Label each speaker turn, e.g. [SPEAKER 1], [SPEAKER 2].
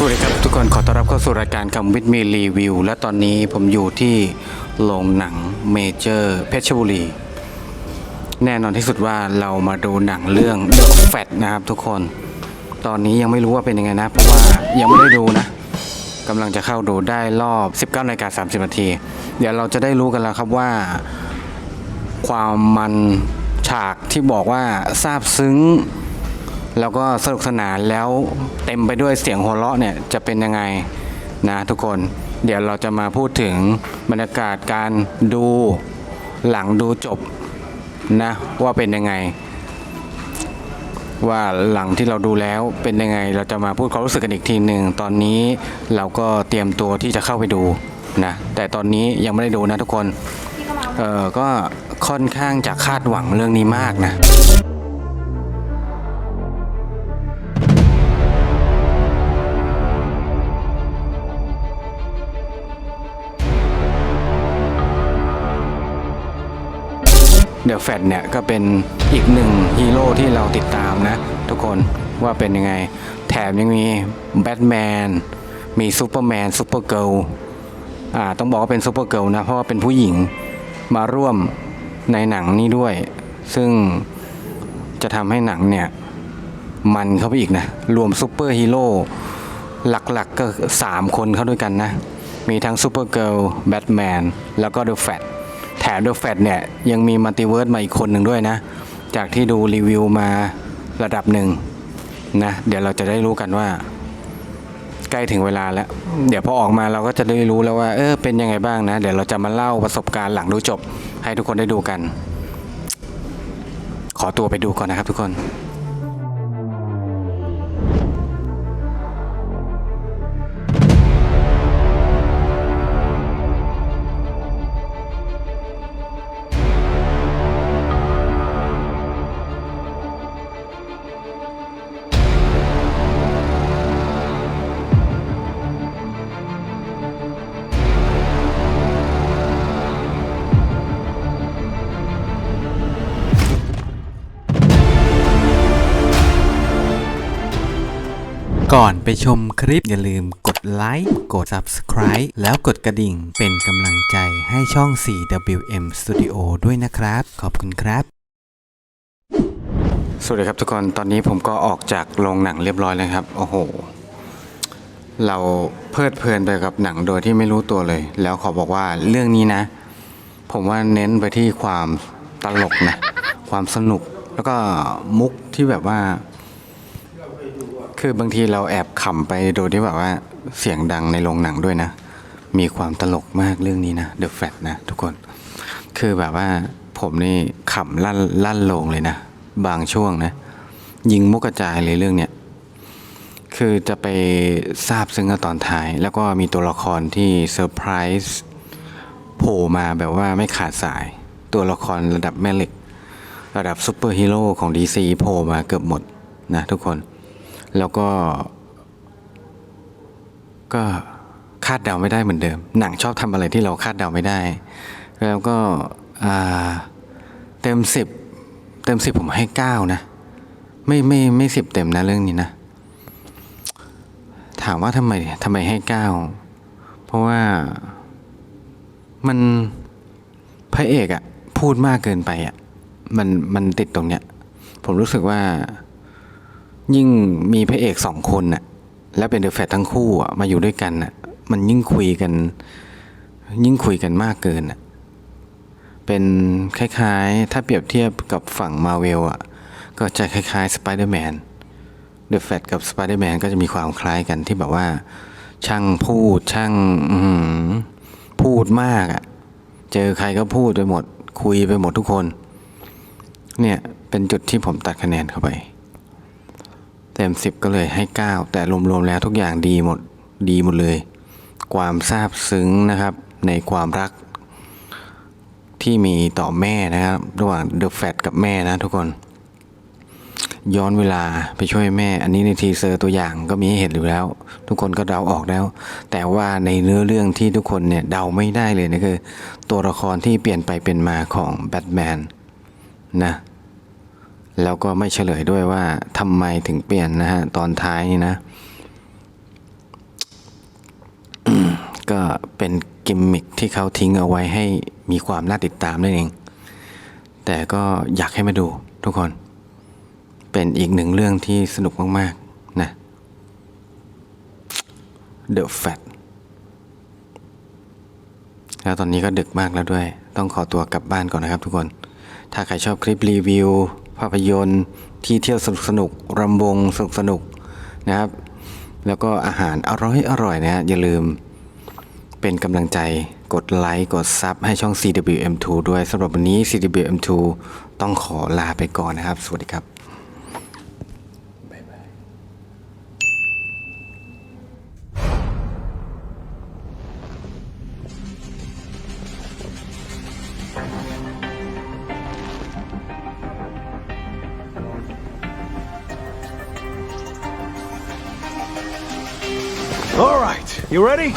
[SPEAKER 1] สวัสดีครับทุกคนขอต้อนรับเข้าสู่รายการคำวิทย์มีรีวิว และตอนนี้ผมอยู่ที่โรงหนังเมเจอร์เพชรบุรี แน่นอนที่สุดว่าเรามาดูหนังเรื่อง The Fat นะครับทุกคน ตอนนี้ยังไม่รู้ว่าเป็นยังไงนะ เพราะว่ายังไม่ได้ดูนะกำลังจะเข้าดูได้รอบ 19นาฬิกา30นาทีเดี๋ยวเราจะได้รู้กันแล้วครับว่า ความมันฉากที่บอกว่าซาบซึ้ง แล้วก็สนุกสนานแล้วเต็มไปด้วยเสียงหัวเราะเนี่ยจะเป็นยังไงนะทุกคนเดี๋ยวเราจะมาพูดถึงบรรยากาศการดูหลังดูจบนะว่าเป็นยังไง ว่าหลังที่เราดูแล้วเป็นยังไง เราจะมาพูดความรู้สึกกันอีกทีหนึ่งตอนนี้เราก็เตรียมตัวที่จะเข้าไปดูนะแต่ตอนนี้ยังไม่ได้ดูนะทุกคนเออก็ค่อนข้างจะคาดหวังเรื่องนี้มากนะ อะแฟตเนี่ยก็เป็นอีกหนึ่งฮีโร่ที่เราติดตามนะ ทุกคนว่าเป็นยังไง แถมยังมีแบทแมนมีซูเปอร์แมนซูเปอร์เกิลอ่าต้องบอกว่าเป็นซูเปอร์เกิลนะ เพราะว่าเป็นผู้หญิงมาร่วมในหนังนี้ด้วย ซึ่งจะทำให้หนังเนี่ย มันเข้าไปอีกนะ รวมซูเปอร์ฮีโร่หลักๆก็3 คนเข้าด้วยกันนะ มีทั้งซูเปอร์เกิลแบทแมนแล้วก็เดอะแฟต มเดอะแฟตเนี่ย ยังมีมัลติเวิร์สมาอีกคนหนึ่งด้วยนะ จากที่ดูรีวิวมาระดับหนึ่งนะ เดี๋ยวเราจะได้รู้กันว่า ใกล้ถึงเวลาแล้ว เดี๋ยวพอออกมาเราก็จะได้รู้แล้วว่า เออเป็นยังไงบ้างนะ เดี๋ยวเราจะมาเล่าประสบการณ์หลังดูจบ ให้ทุกคนได้ดูกัน ขอตัวไปดูก่อนนะครับทุกคน
[SPEAKER 2] ก่อนไปชมคลิปอย่าลืมกดไลค์กด Subscribe แล้วกดกระดิ่งเป็นกำลังใจให้ช่อง 4WM Studio ด้วยนะครับ ขอบคุณครับ
[SPEAKER 1] สวัสดีครับทุกคนตอนนี้ผมก็ออกจากโรงหนังเรียบร้อยแล้วครับ โอ้โห เราเพลิดเพลินไปกับหนังโดยที่ไม่รู้ตัวเลย แล้วขอบอกว่าเรื่องนี้นะ ผมว่าเน้นไปที่ความตลกนะ ความสนุกแล้วก็มุกที่แบบว่า คือบางทีเราแอบขำไปโดยที่แบบว่าเสียงดังในโรงหนังด้วยนะ มีความตลกมากเรื่องนี้นะ The Fat นะทุกคน คือแบบว่าผมนี่ขำลั่นลั่นโลงเลยนะ บางช่วงนะ ยิงมุกกระจายเลยเรื่องเนี้ยคือจะไปทราบซึ้งตอนท้าย แล้วก็มีตัวละครที่เซอร์ไพรส์โผล่มาแบบว่าไม่ขาดสาย ตัวละครระดับแม่เหล็ก ระดับซูเปอร์ฮีโร่ของ DC โผล่มาเกือบหมดนะทุกคน แล้วก็ ก็คาดเดาไม่ได้เหมือนเดิม หนังชอบทำอะไรที่เราคาดเดาไม่ได้ แล้วก็เต็มสิบเต็มสิบผมให้เก้านะ ไม่ไม่ไม่สิบเต็มนะเรื่องนี้นะ ถามว่าทำไมทำไมให้เก้าเพราะว่ามันพระเอกอะพูดมากเกินไปอะมันมันติดตรงเนี้ย ผมรู้สึกว่า ยิ่งมีพระเอกสองคนน่ะแล้วเป็นเดอะแฟตทั้งคู่อะมาอยู่ด้วยกันน่ะมันยิ่งคุยกัน ยิ่งคุยกันมากเกินอะเป็นคล้ายๆ ถ้าเปรียบเทียบกับฝั่งมาเวลอะก็จะคล้ายๆสไปเดอร์แมนเดอะแฟตกับสไปเดอร์แมนก็จะมีความคล้ายกันที่แบบว่า ช่างพูดช่างพูดมากอะเจอใครก็พูดไปหมด คุยไปหมดทุกคน เนี่ย เป็นจุดที่ผมตัดคะแนนเข้าไป เต็มสิบก็เลยให้ 9 แต่รวมๆแล้วทุกอย่างดีหมดดีหมดเลย ความซาบซึ้งนะครับในความรักที่มีต่อแม่นะครับ ระหว่างเดอะแฟตกับแม่นะทุกคน ย้อนเวลาไปช่วยแม่ อันนี้ในทีเซอร์ตัวอย่างก็มีให้เห็นอยู่แล้ว ทุกคนก็เดาออกแล้ว แต่ว่าในเนื้อเรื่องที่ทุกคนเนี่ยเดาไม่ได้เลยนะคือ ตัวละครที่เปลี่ยนไปเป็นมาของแบทแมนนะ แล้วก็ไม่เฉลยด้วยว่าทำไมถึงเปลี่ยนนะฮะตอนท้ายนี่นะ ก็เป็นกิมมิคที่เขาทิ้งเอาไว้ให้มีความน่าติดตามนั่นเอง แต่ก็อยากให้มาดูทุกคน เป็นอีกหนึ่งเรื่องที่สนุกมากๆนะ The Fat แล้วตอนนี้ก็ดึกมากแล้วด้วย ต้องขอตัวกลับบ้านก่อนนะครับทุกคน ถ้าใครชอบคลิปรีวิว ภาพยนตร์ที่เที่ยวสนุกสนุกๆรำวงสนุกสนุกนะครับ แล้วก็อาหารอร่อยอร่อยนะฮะอย่าลืมเป็นกำลังใจกดไลค์กดซับให้ช่อง CWM2 ด้วยสำหรับวันนี้ CWM2 ต้องขอลาไปก่อนนะครับ สวัสดีครับ
[SPEAKER 3] you ready?